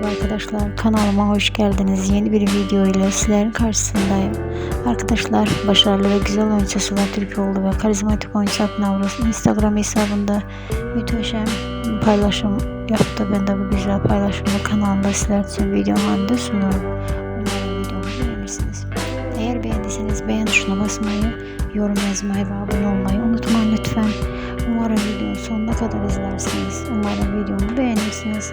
Merhaba arkadaşlar kanalıma hoş geldiniz. Yeni bir video ile sizlerin karşısındayım. Arkadaşlar başarılı ve güzel oyuncu Sıla Türkoğlu ve karizmatik oyuncu Akın Instagram hesabında müteşem paylaşım yaptı. Ben de bu güzel paylaşımı kanalda sizler için video halinde sunuyorum. Umarım videomu beğenirsiniz. Eğer beğendiyseniz beğen tuşuna basmayı, yorum yazmayı ve abone olmayı unutmayın lütfen. Umarım videonun sonuna kadar izlersiniz. Umarım videomu beğenirsiniz.